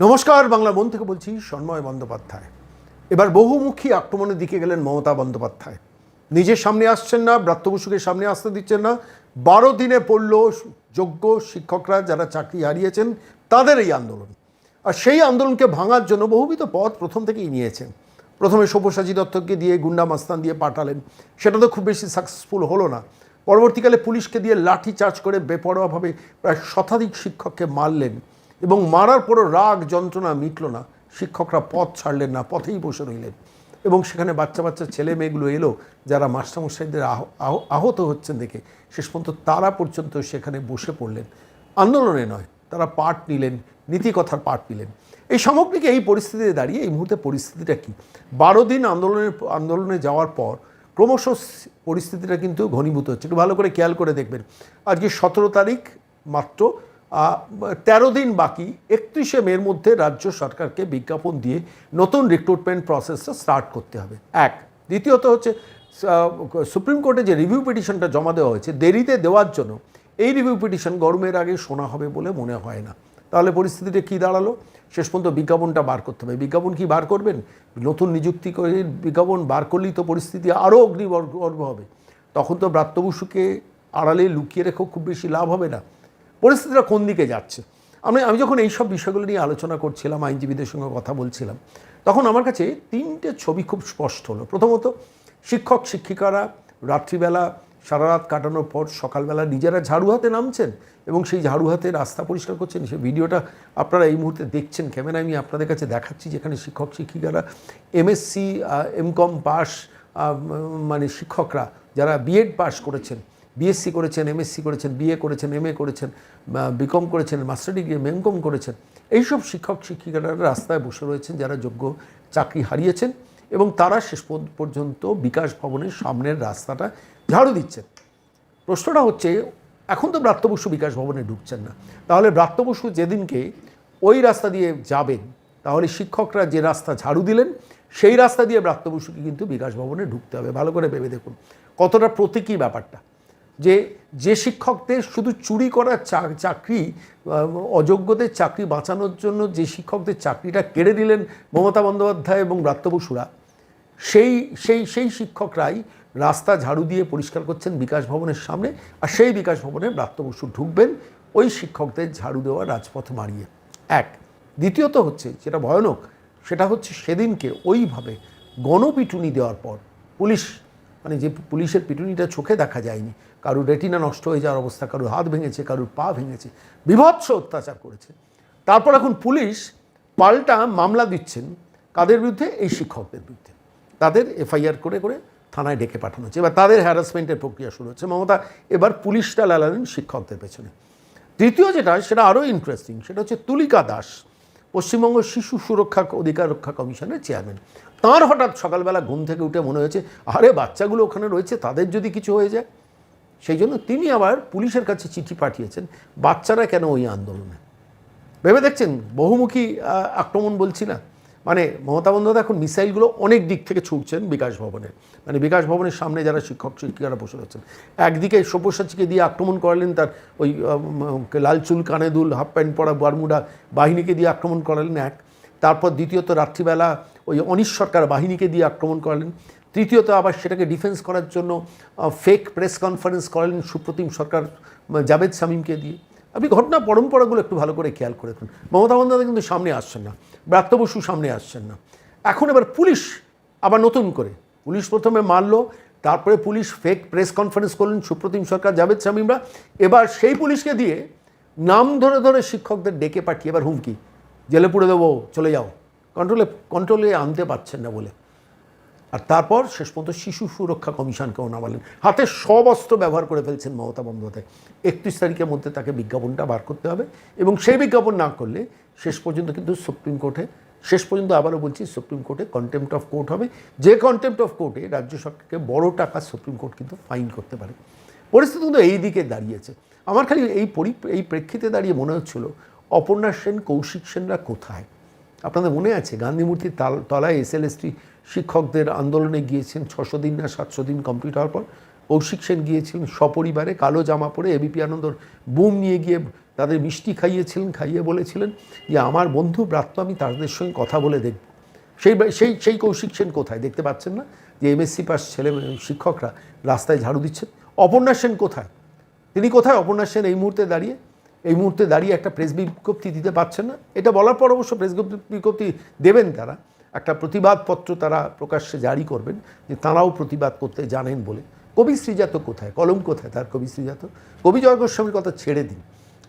নমস্কার বাংলা মন থেকে বলছি সন্ময় বন্দ্যোপাধ্যায়। এবার বহুমুখী আক্রমণের দিকে গেলেন মমতা বন্দ্যোপাধ্যায়। নিজের সামনে আসছেন না, ব্রাত্য বসুকে সামনে আসতে দিচ্ছেন না। বারো দিনে পড়ল যোগ্য শিক্ষকরা যারা চাকরি হারিয়েছেন, তাদের এই আন্দোলন। আর সেই আন্দোলনকে ভাঙার জন্য বহুবিধ পথ প্রথম থেকেই নিয়েছেন। প্রথমে সব্যসাচী দত্তকে দিয়ে গুন্ডা মাস্তান দিয়ে পাঠালেন। সেটা তো খুব বেশি সাকসেসফুল হলো না। পরবর্তীকালে পুলিশকে দিয়ে লাঠি চার্জ করে বেপরোয়াভাবে প্রায় শতাধিক শিক্ষককে মারলেন। এবং মারার পরও রাগ, যন্ত্রণা মিটল না। শিক্ষকরা পথ ছাড়লেন না, পথেই বসে রইলেন। এবং সেখানে বাচ্চা বাচ্চা ছেলে মেয়েগুলো এলো, যারা মাস্টারমশাইদের আহ- আহ- আহত হচ্ছেন দেখে। শেষ পর্যন্ত তারা পর্যন্ত সেখানে বসে পড়লেন। আন্দোলনে নয়, তারা পাঠ নিলেন, নীতিকথার পাঠ নিলেন। এই সামগ্রিক এই পরিস্থিতিতে দাঁড়িয়ে এই মুহূর্তে পরিস্থিতিটা কি? বারো দিন আন্দোলনের, আন্দোলনে যাওয়ার পর ক্রমশ পরিস্থিতিটা কিন্তু ঘনীভূত হচ্ছে। একটু ভালো করে খেয়াল করে দেখবেন। আজকে সতেরো তারিখ মাত্র তেরো দিন বাকি, একত্রিশে মের মধ্যে রাজ্য সরকারকে বিজ্ঞাপন দিয়ে নতুন রিক্রুটমেন্ট প্রসেসটা স্টার্ট করতে হবে। এক। দ্বিতীয়ত হচ্ছে সুপ্রিম কোর্টে যে রিভিউ পিটিশনটা জমা দেওয়া হয়েছে, দেরিতে দেওয়ার জন্য এই রিভিউ পিটিশন গরমের আগে শোনা হবে বলে মনে হয় না। তাহলে পরিস্থিতিটা কী দাঁড়াল? শেষ পর্যন্ত বিজ্ঞাপনটা বার করতে হবে। বিজ্ঞাপন কি বার করবেন? নতুন নিযুক্তি করে বিজ্ঞাপন বার করলেই তো পরিস্থিতি আরও অগ্নিবর্গ হবে। তখন তো ব্রাত্য বসুকে আড়ালে লুকিয়ে রেখেও খুব বেশি লাভ হবে না। পরিস্থিতিটা কোন দিকে যাচ্ছে? আমি আমি যখন এইসব বিষয়গুলো নিয়ে আলোচনা করছিলাম, আইনজীবীদের সঙ্গে কথা বলছিলাম, তখন আমার কাছে তিনটে ছবি খুব স্পষ্ট হলো। প্রথমত, শিক্ষক, শিক্ষিকারা রাত্রিবেলা সারা রাত কাটানোর পর সকালবেলা নিজেরা ঝাড়ু হাতে নামছেন এবং সেই ঝাড়ু হাতে রাস্তা পরিষ্কার করছেন। সেই ভিডিওটা আপনারা এই মুহূর্তে দেখছেন, ক্যামেরা আমি আপনাদের কাছে দেখাচ্ছি যেখানে শিক্ষক, শিক্ষিকারা এমএসসি এমকম পাস মানে শিক্ষকরা যারা বিএড পাস করেছেন বিএসসি করেছেন এমএসসি করেছেন বিএ করেছেন এমএ করেছেন বিকম করেছেন মাস্টার ডিগ্রি এমকম করেছেন। এইসব শিক্ষক, শিক্ষিকারা রাস্তায় বসে রয়েছেন যারা যোগ্য চাকরি হারিয়েছেন এবং তারা শেষ পর্য- পর্যন্ত বিকাশ ভবনের সামনের রাস্তাটা ঝাড়ু দিচ্ছেন। প্রশ্নটা হচ্ছে, এখন তো ব্রাত্য বসু বিকাশ ভবনে ঢুকছেন না। তাহলে ব্রাত্য বসু যেদিনকে ওই রাস্তা দিয়ে যাবেন, তাহলে শিক্ষকরা যে রাস্তা ঝাড়ু দিলেন, সেই রাস্তা দিয়ে ব্রাত্য বসুকে কিন্তু বিকাশ ভবনে ঢুকতে হবে। ভালো করে ভেবে দেখুন, কতটা প্রতীকী ব্যাপারটা। যে যে শিক্ষকদের শুধু চুরি করার চাকরি অযোগ্যদের চাকরি বাঁচানোর জন্য যে শিক্ষকদের চাকরিটা কেড়ে দিলেন মমতা বন্দ্যোপাধ্যায় এবং ব্রাত্য বসুরা, সেই সেই সেই শিক্ষকরাই রাস্তা ঝাড়ু দিয়ে পরিষ্কার করছেন বিকাশ ভবনের সামনে আর সেই বিকাশ ভবনে ব্রাত্য বসু ঢুকবেন ওই শিক্ষকদের ঝাড়ু দেওয়া রাজপথ মারিয়ে। এক, দ্বিতীয়ত হচ্ছে যেটা ভয়ানক, সেটা হচ্ছে সেদিনকে ওইভাবে গণপিটুনি দেওয়ার পর পুলিশ মানে যে পুলিশের পিটুনিটা চোখে দেখা যায়নি, কারুর রেটিনা নষ্ট হয়ে যাওয়ার অবস্থা, কারুর হাত ভেঙেছে, কারুর পা ভেঙেছে, বিভৎস অত্যাচার করেছে। তারপর এখন পুলিশ পাল্টা মামলা দিচ্ছেন কাদের বিরুদ্ধে? এই শিক্ষকদের বিরুদ্ধে। তাদের এফআইআর করে করে থানায় ডেকে পাঠানো হচ্ছে। এবার তাদের হ্যারাসমেন্টের প্রক্রিয়া শুরু হচ্ছে। মমতা, এবার পুলিশটা লালালেন শিক্ষকদের পেছনে। তৃতীয় যেটা, সেটা আরও ইন্টারেস্টিং সেটা হচ্ছে তুলিকা দাস। পশ্চিমবঙ্গ শিশু সুরক্ষা অধিকার রক্ষা কমিশনের চেয়ারম্যান। তাঁর হঠাৎ সকালবেলা ঘুম থেকে উঠে মনে হয়েছে, আরে, বাচ্চাগুলো ওখানে রয়েছে, তাদের যদি কিছু হয়ে যায়? সেই জন্য তিনি আবার পুলিশের কাছে চিঠি পাঠিয়েছেন, বাচ্চারা কেন ওই আন্দোলনে? ভেবে দেখছেন, বহুমুখী আক্রমণ বলছি না। মানে মমতা বন্দ্যোপাধ্যায় এখন মিসাইলগুলো অনেক দিক থেকে ছুটছেন বিকাশ ভবনে। মানে বিকাশ ভবনের সামনে যারা শিক্ষক, শিক্ষিকারা বসে রয়েছেন। একদিকে সব্যসাচীকে দিয়ে আক্রমণ করালেন তার ওই লাল চুল, কানে দুল, হাফ প্যান্ট পরা বারমুডা বাহিনীকে দিয়ে আক্রমণ করালেন এক। তারপর দ্বিতীয়ত রাত্রিবেলা ওই অনিশ সরকার বাহিনীকে দিয়ে আক্রমণ করালেন। তৃতীয়ত আবার সেটাকে ডিফেন্স করার জন্য ফেক প্রেস কনফারেন্স করালেন সুপ্রতিম সরকার জাভেদ শামীমকে দিয়ে। আপনি ঘটনা পরম্পরাগুলো একটু ভালো করে খেয়াল করে দেখুন। মমতা বন্দ্যোপাধ্যায় কিন্তু সামনে আসছেন না, ব্রাত্য বসু সামনে আসছেন না। এখন এবার পুলিশ আবার নতুন করে, পুলিশ প্রথমে মারলো, তারপরে পুলিশ ফেক প্রেস কনফারেন্স করলেন, সুপ্রতিম সরকার, জাভেদ শামীমরা। এবার সেই পুলিশকে দিয়ে নাম ধরে ধরে শিক্ষকদের ডেকে পাঠিয়ে এবার হুমকি, জেলে পুড়ে দেবো, চলে যাও। কন্ট্রোলে কন্ট্রোলে আনতে পারছেন না বলে। আর তারপর শেষ পর্যন্ত শিশু সুরক্ষা কমিশনকেও নামালেন হাতে সব অস্ত্র ব্যবহার করে ফেলছেন মমতা বন্দ্যোপাধ্যায়। একত্রিশ তারিখের মধ্যে তাকে বিজ্ঞাপনটা বার করতে হবে এবং সেই বিজ্ঞাপন না করলে শেষ পর্যন্ত কিন্তু সুপ্রিম কোর্টে, শেষ পর্যন্ত আবারও বলছি সুপ্রিম কোর্টে কন্টেম্পট অফ কোর্ট হবে। যে কন্টেম্পট অফ কোর্টে রাজ্য সরকারকে বড় টাকা সুপ্রিম কোর্ট কিন্তু ফাইন করতে পারে। পরিস্থিতি কিন্তু এই দিকে দাঁড়িয়েছে। আমার খালি এই পরি, এই প্রেক্ষিতে দাঁড়িয়ে মনে হচ্ছিল, অপর্ণা সেন, কৌশিক সেনরা কোথায়? আপনাদের মনে আছে? গান্ধী তাল, তলায় এসএলএসটি শিক্ষকদের আন্দোলনে গিয়েছেন ছশো দিন না সাতশো দিন কমপ্লিট হওয়ার পর। কৌশিক সেন গিয়েছিলেন সপরিবারে, কালো জামা পরে এবিপি আনন্দর বুম নিয়ে গিয়ে তাদের মিষ্টি খাইয়েছিলেন, খাইয়ে বলেছিলেন যে, আমার বন্ধু ব্রাত্য, আমি তাদের সঙ্গে কথা বলে দেখব। সেই সেই সেই কৌশিক সেন কোথায়? দেখতে পাচ্ছেন না? যে এমএসসি পাস ছেলে, শিক্ষকরা রাস্তায় ঝাড়ু দিচ্ছেন। অপর্ণা সেন কোথায়? তিনি কোথায়? অপর্ণা সেন এই মুহূর্তে দাঁড়িয়ে এই মুহূর্তে দাঁড়িয়ে একটা প্রেস বিজ্ঞপ্তি দিতে পারছেন না। এটা বলার পর অবশ্য প্রেস বিজ্ঞপ্তি দেবেন তারা। একটা প্রতিবাদপত্র তারা প্রকাশ্যে জারি করবেন যে তাঁরাও প্রতিবাদ করতে জানেন বলে। কবি শ্রীজাত কোথায়? কলম কোথায় তার কবি শ্রীজাত কবি জয় গোস্বামীর কথা ছেড়ে দিন।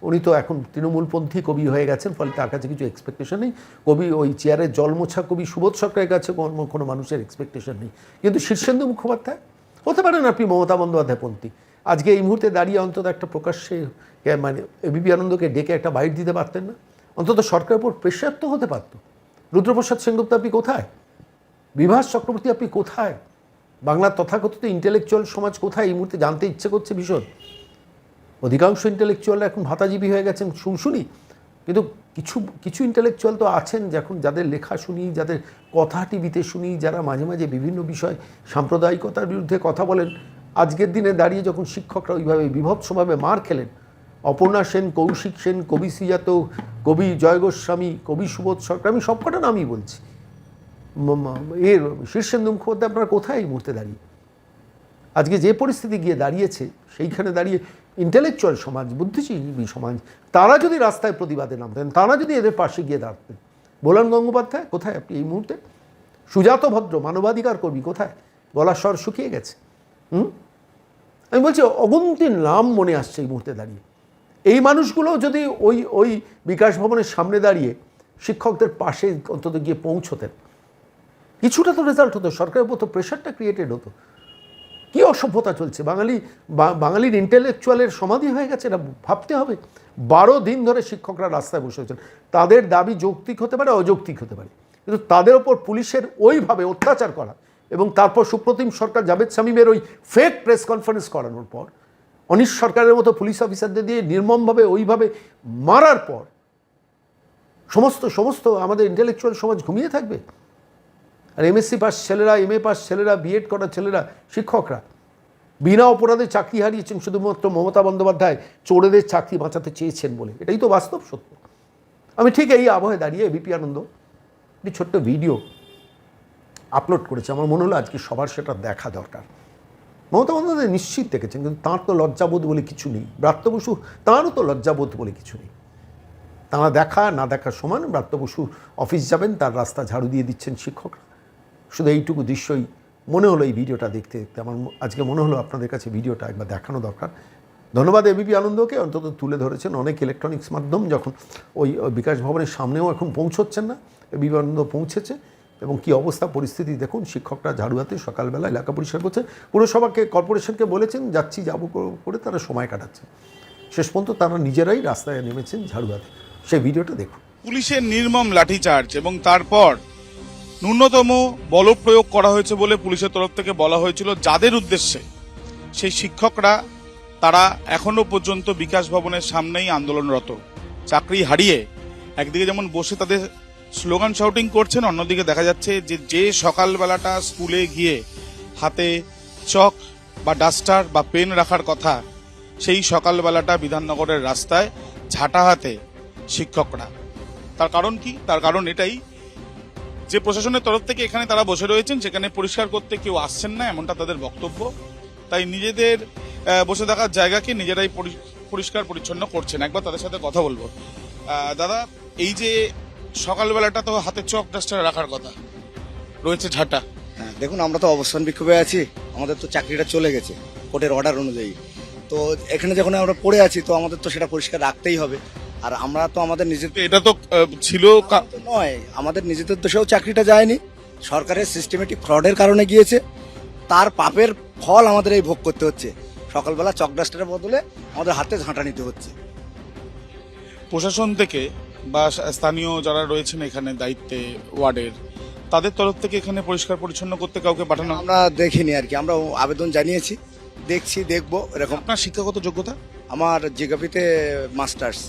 উনি তো এখন তৃণমূলপন্থী কবি হয়ে গেছেন, ফলে তার কাছে কিছু এক্সপেকটেশন নেই। কবি ওই চেয়ারে জলমোছা কবি সুবোধ সরকারের কাছে কোনো মানুষের এক্সপেকটেশন নেই। কিন্তু শীর্ষেন্দু মুখোপাধ্যায়? হতে পারেন আপনি মমতা বন্দ্যোপাধ্যায়পন্থী আজকে এই মুহূর্তে দাঁড়িয়ে অন্তত একটা প্রকাশ্যে মানে এবিপি আনন্দকে ডেকে একটা বাইট দিতে পারতেন না। অন্তত সরকারের উপর প্রেশার তো হতে পারত। রুদ্রপ্রসাদ সেনগুপ্ত আপনি কোথায়? বিভাস চক্রবর্তী আপনি কোথায়? বাংলার তথাকথিত ইন্টেলেকচুয়াল সমাজ কোথায়? এই মুহূর্তে জানতে ইচ্ছে করছে ভীষণ। অধিকাংশ ইন্টেলেকচুয়ালরা এখন ভাতাজীবী হয়ে গেছেন শুনশুনি। কিন্তু কিছু কিছু ইন্টেলেকচুয়াল তো আছেন যখন যাদের লেখা শুনি, যাদের কথা টিভিতে শুনি, যারা মাঝে মাঝে বিভিন্ন বিষয়, সাম্প্রদায়িকতার বিরুদ্ধে কথা বলেন আজকের দিনে দাঁড়িয়ে যখন শিক্ষকরা ওইভাবে বিভৎসভাবে মার খেলেন, অপর্ণা সেন, কৌশিক সেন, কবি শ্রীজাত কবি জয় গোস্বামী কবি সুবোধ সরকার, আমি সবকটা নামই বলছি। এর শীর্ষেন্দু মুখোপাধ্যায় আপনারা কোথায় এই মুহূর্তে দাঁড়িয়ে? আজকে যে পরিস্থিতি গিয়ে দাঁড়িয়েছে, সেইখানে দাঁড়িয়ে ইন্টেলেকচুয়াল সমাজ, বুদ্ধিজীবী সমাজ, তারা যদি রাস্তায় প্রতিবাদে নামতেন, তারা যদি এদের পাশে গিয়ে দাঁড়াতেন বলরাম গঙ্গোপাধ্যায়, কোথায় আপনি এই মুহূর্তে? সুজাত ভদ্র, মানবাধিকার কর্মী, কোথায়? গলার স্বর শুকিয়ে গেছে। হুম? আমি বলছি অগুন্তি নাম মনে আসছে এই মুহূর্তে দাঁড়িয়ে। এই মানুষগুলো যদি ওই ওই বিকাশ ভবনের সামনে দাঁড়িয়ে শিক্ষকদের পাশে অন্তত গিয়ে পৌঁছতেন, কিছুটা তো রেজাল্ট হতো, সরকারের উপর তো প্রেশারটা ক্রিয়েটেড হতো। কি অসভ্যতা চলছে? বাঙালি বাঙালির ইন্টেলেকচুয়ালের সমাধি হয়ে গেছে এটা ভাবতে হবে? বারো দিন ধরে শিক্ষকরা রাস্তায় বসে আছেন। তাদের দাবি যৌক্তিক হতে পারে, অযৌক্তিক হতে পারে। কিন্তু তাদের ওপর পুলিশের ওইভাবে অত্যাচার করা তারপর সুপ্রতিম সরকার জাভেদ শামীমের ওই ফেক প্রেস কনফারেন্স করানোর পর, অনিশ সরকারের মতো পুলিশ অফিসারদের দিয়ে নির্মমভাবে ওইভাবে মারার পর, সমস্ত সমস্ত আমাদের ইন্টেলেকচুয়াল সমাজ ঘুমিয়ে থাকবে? আর এমএসসি পাস ছেলেরা এম এ পাস ছেলেরা বিএড করা ছেলেরা, শিক্ষকরা, বিনা অপরাধে চাকরি হারিয়েছেন শুধুমাত্র মমতা বন্দ্যোপাধ্যায়, চোরেদের চাকরি বাঁচাতে চেয়েছেন বলে। এটাই তো বাস্তব সত্য। আমি ঠিক এই আবহে দাঁড়িয়ে এবিপি আনন্দ, একটি ছোট্ট ভিডিও আপলোড করেছে। আমার মনে হলো আজকে সবার সেটা দেখা দরকার। মমতা বন্দ্যোপাধ্যায় নিশ্চিত দেখেছেন, কিন্তু তাঁর তো লজ্জাবোধ বলে কিছু নেই। ব্রাত্য বসু, তাঁরও তো লজ্জাবোধ বলে কিছু নেই। তাঁরা দেখা, না দেখা সমান, ব্রাত্য বসু অফিস যাবেন, তার রাস্তা ঝাড়ু দিয়ে দিচ্ছেন শিক্ষকরা। শুধু এইটুকু দৃশ্যই মনে হলো এই ভিডিওটা দেখতে দেখতে। আমার আজকে মনে হলো আপনাদের কাছে ভিডিওটা একবার দেখানো দরকার। ধন্যবাদ এবিপি আনন্দকে, অন্তত তুলে ধরেছেন অনেক ইলেকট্রনিক্স মাধ্যম, যখন ওই বিকাশ ভবনের সামনেও এখন পৌঁছচ্ছেন না। এবিপি আনন্দ পৌঁছেছে। এবং কি অবস্থা, পরিস্থিতি? দেখুন, শিক্ষকরা ঝাড়ু হাতে সকালবেলা এলাকা পরিষ্কার করছে। পুরসভাকে, কর্পোরেশনকে বলেছেন, যাচ্ছি, যাব করে- তারা সময় কাটাচ্ছে। শেষ পর্যন্ত তারা নিজেরাই রাস্তায় নেমেছেন ঝাড়ু হাতে সেই ভিডিওটা দেখুন। পুলিশের নির্মম লাঠিচার্জ এবং তারপর ন্যূনতম বল প্রয়োগ করা হয়েছে বলে পুলিশের তরফ থেকে বলা হয়েছিল যাদের উদ্দেশ্যে। সেই শিক্ষকরা, তারা এখনও পর্যন্ত বিকাশ ভবনের সামনেই আন্দোলনরত। চাকরি হারিয়ে একদিকে যেমন বসে তাদের স্লোগান শাউটিং করছেন, অন্যদিকে দেখা যাচ্ছে যে যে সকালবেলাটা স্কুলে গিয়ে হাতে চক বা ডাস্টার বা পেন রাখার কথা, সেই সকালবেলাটা বিধাননগরের রাস্তায় ঝাঁটা হাতে শিক্ষকরা। তার কারণ কি? তার কারণ এটাই, যে প্রশাসনের তরফ থেকে এখানে তারা বসে রয়েছেন, সেখানে পরিষ্কার করতে কেউ আসছেন না, এমনটা তাদের বক্তব্য। তাই নিজেদের বসে থাকার জায়গাকে নিজেরাই পরি- পরিষ্কার পরিচ্ছন্ন করছেন। একবার তাদের সাথে কথা বলব। দাদা, এই যে সকালবেলাটা তো হাতে চক ডাস্টার রাখার কথা। রয়েছে ঝাঁটা। হ্যাঁ দেখুন আমরা তো অবস্থান বিক্ষোভে আছি আমাদের তো চাকরিটা চলে গেছে কোর্টের অর্ডার অনুযায়ী। তো এখানে যখন আমরা পড়ে আছি তো আমাদের তো সেটা পরিষ্কার রাখতেই হবে। আর আমরা তো আমাদের নিজের এটা তো ছিল নয় আমাদের নিজেদের দেশেও চাকরিটা যায়নি। সরকারের সিস্টেমেটিক ফ্রডের কারণে গিয়েছে। তার পাপের ফল আমাদের এই ভোগ করতে হচ্ছে। সকালবেলা চকডাস্টারের বদলে আমাদের হাতে ঝাঁটা নিতে হচ্ছে। প্রশাসন থেকে বা স্থানীয় যারা রয়েছেন এখানে দায়িত্বে ওয়ার্ডের তাদের তরফ থেকে এখানে পরিষ্কার পরিচ্ছন্ন করতে কাউকে পাঠানো? আমরা দেখিনি আর কি আমরা আবেদন জানিয়েছি দেখছি দেখব এরকম। আপনার শিক্ষাগত যোগ্যতা? আমার জিওগ্রাফিতে মাস্টার্স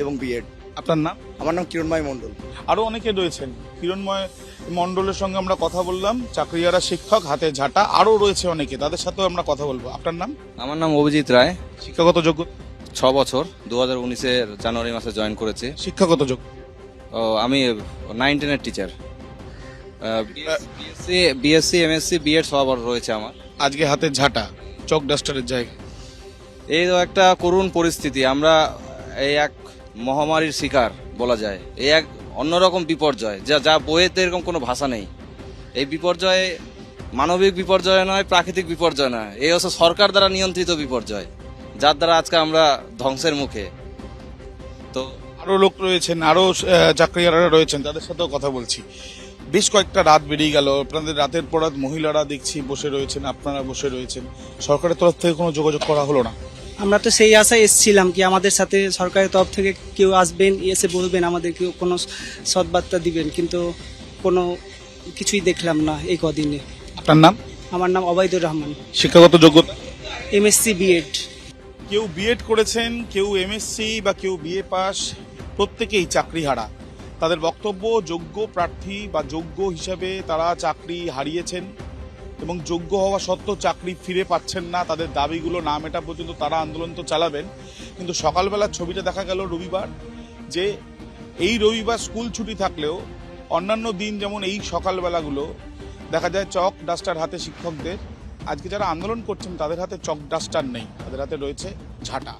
এবং বিএড। আপনার নাম? আমার নাম কিরণময় মণ্ডল। আরও অনেকে রয়েছেন। কিরণময় মন্ডলের সঙ্গে আমরা কথা বললাম চাকরিয়ারা শিক্ষক হাতে ঝাঁটা আরও রয়েছে অনেকে তাদের সাথেও আমরা কথা বলব। আপনার নাম? আমার নাম অভিজিৎ রায়। শিক্ষাগত যোগ্যতা ছ বছর দু হাজার উনিশের জানুয়ারি মাসে জয়েন করেছি। শিক্ষাগত যোগ? ও, আমি নাইন টেনের teacher BSc BSc MSc BEd সব রয়েছে আমার। আজকে হাতে ঝাঁটা চক ডাস্টারের জায়গা এই তো একটা করুণ পরিস্থিতি আমরা এই এক মহামারীর শিকার বলা যায়। এই এক অন্যরকম বিপর্যয় যা যা বইয়েতে এরকম কোনো ভাষা নেই। এই বিপর্যয়ে মানবিক বিপর্যয় নয় প্রাকৃতিক বিপর্যয় নয় এই হচ্ছে সরকার দ্বারা নিয়ন্ত্রিত বিপর্যয়। যার দ্বারা আজকে আমরা ধ্বংসের মুখে। তো আরও লোক রয়েছেন আরও চাকরিয়ারা রয়েছেন তাদের সাথেও কথা বলছি। বেশ কয়েকটা রাত বেরিয়ে গেল আপনাদের রাতের পর রাত মহিলারা দেখছি বসে রয়েছেন আপনারা বসে রয়েছেন। সরকারের তরফ থেকে কোনো যোগাযোগ করা হলো না। আমরা তো সেই আশায় এসেছিলাম কি আমাদের সাথে সরকারের তরফ থেকে কেউ আসবেন এসে বলবেন আমাদের কেউ কোনো সৎবার্তা দিবেন কিন্তু কোনো কিছুই দেখলাম না এই কদিনে। আপনার নাম? আমার নাম অবায়দুর রহমান। শিক্ষাগত যোগ্যতা? এমএসসি বিএড কেউ বিএড করেছেন, কেউ এমএসসি বা কেউ বিএ পাস, প্রত্যেকেই চাকরি হারা তাদের বক্তব্য যোগ্য প্রার্থী বা যোগ্য হিসাবে তারা চাকরি হারিয়েছেন এবং যোগ্য হওয়া সত্ত্বেও চাকরি ফিরে পাচ্ছেন না, তাদের দাবিগুলো না মেটা পর্যন্ত তারা আন্দোলন তো চালাবেন। কিন্তু সকালবেলার ছবিটা দেখা গেল রবিবার, যে এই রবিবার স্কুল ছুটি থাকলেও অন্যান্য দিন যেমন এই সকালবেলাগুলো, দেখা যায় চক ডাস্টার হাতে শিক্ষকদের আজকে যারা আন্দোলন করছেন তাদের হাতে চক ডাস্টার নেই তাদের হাতে রয়েছে ঝাঁটা।